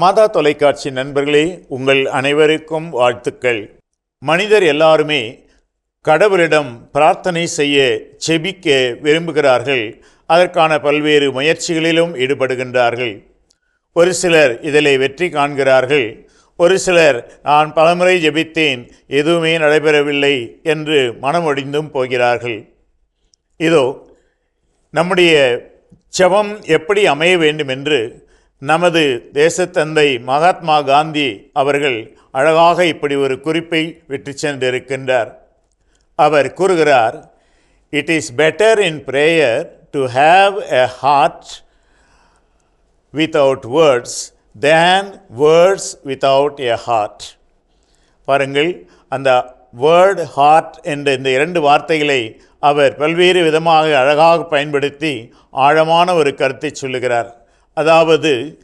மாதா தொலைக்காட்சி நண்பர்களே உங்கள் அனைவருக்கும் வாழ்த்துக்கள். மனிதர் எல்லாருமே கடவுளிடம் பிரார்த்தனை செய்ய செபிக்க விரும்புகிறார்கள். அதற்கான பல்வேறு முயற்சிகளிலும் ஈடுபடுகின்றார்கள். ஒரு சிலர் இதிலே வெற்றி காண்கிறார்கள். ஒரு சிலர் நான் பலமுறை ஜெபித்தேன் எதுவுமே நடைபெறவில்லை என்று மனமொடிந்தும் போகிறார்கள். இதோ நம்முடைய செபம் எப்படி அமைய வேண்டும் என்று நமது தேசத்தந்தை மகாத்மா காந்தி அவர்கள் அழகாக இப்படி ஒரு குறிப்பை விட்டு சென்றிருக்கின்றார். அவர் கூறுகிறார் it is better in prayer to have a heart without words than words without a heart பாருங்கள் அந்த வேர்ட் ஹார்ட் என்ற இந்த இரண்டு வார்த்தைகளை அவர் பல்வேறு விதமாக அழகாக பயன்படுத்தி ஆழமான ஒரு கருத்தை சொல்லுகிறார். அதாவது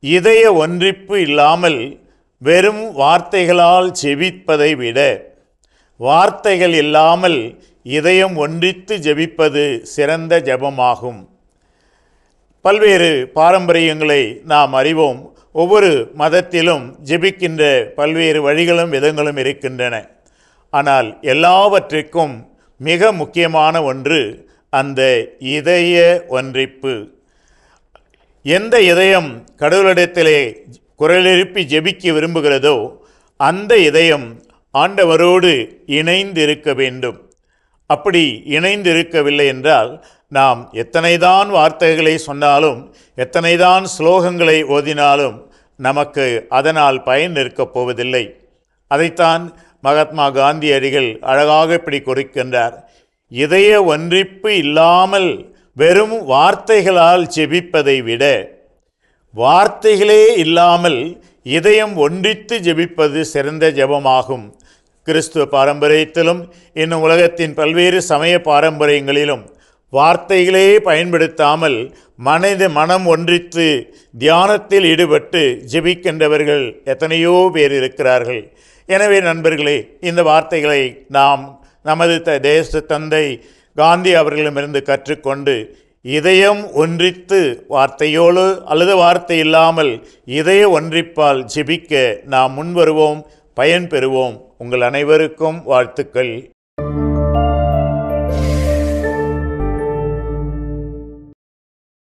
இதய ஒன்றிப்பு இல்லாமல் வெறும் வார்த்தைகளால் ஜெபிப்பதை விட வார்த்தைகள் இல்லாமல் இதயம் ஒன்றித்து ஜெபிப்பது சிறந்த ஜெபமாகும். பல்வேறு பாரம்பரியங்களை நாம் அறிவோம். ஒவ்வொரு மதத்திலும் ஜெபிக்கின்ற பல்வேறு வழிகளும் விதங்களும் இருக்கின்றன. ஆனால் எல்லாவற்றிற்கும் மிக முக்கியமான ஒன்று அந்த இதய ஒன்றிப்பு. எந்த இதயம் கடவுளிடத்திலே குரலெழுப்பி ஜெபிக்க விரும்புகிறதோ அந்த இதயம் ஆண்டவரோடு இணைந்திருக்க வேண்டும். அப்படி இணைந்திருக்கவில்லை என்றால் நாம் எத்தனைதான் வார்த்தைகளை சொன்னாலும் எத்தனைதான் ஸ்லோகங்களை ஓதினாலும் நமக்கு அதனால் பயன் இருக்கப் போவதில்லை. அதைத்தான் மகாத்மா காந்தியடிகள் அழகாக இப்படி குறிக்கின்றார். இதய ஒன்றிப்பு இல்லாமல் வெறும் வார்த்தைகளால் ஜெபிப்பதை விட வார்த்தைகளே இல்லாமல் இதயம் ஒன்றித்து ஜெபிப்பது சிறந்த ஜெபமாகும். கிறிஸ்துவ பாரம்பரியத்திலும் இன்னும் உலகத்தின் பல்வேறு சமய பாரம்பரியங்களிலும் வார்த்தைகளே பயன்படுத்தாமல் மனித மனம் ஒன்றித்து தியானத்தில் ஈடுபட்டு ஜெபிக்கின்றவர்கள் எத்தனையோ பேர் இருக்கிறார்கள். எனவே நண்பர்களே இந்த வார்த்தைகளை நாம் நமது த தேச தந்தை காந்தி அவர்களிடமிருந்து கற்றுக்கொண்டு இதயம் ஒன்றித்து வார்த்தையோடு அல்லது வார்த்தை இல்லாமல் இதய ஒன்றிப்பால் ஜெபிக்க நாம் முன்வருவோம் பயன் பெறுவோம் உங்கள் அனைவருக்கும் வாழ்த்துக்கள்.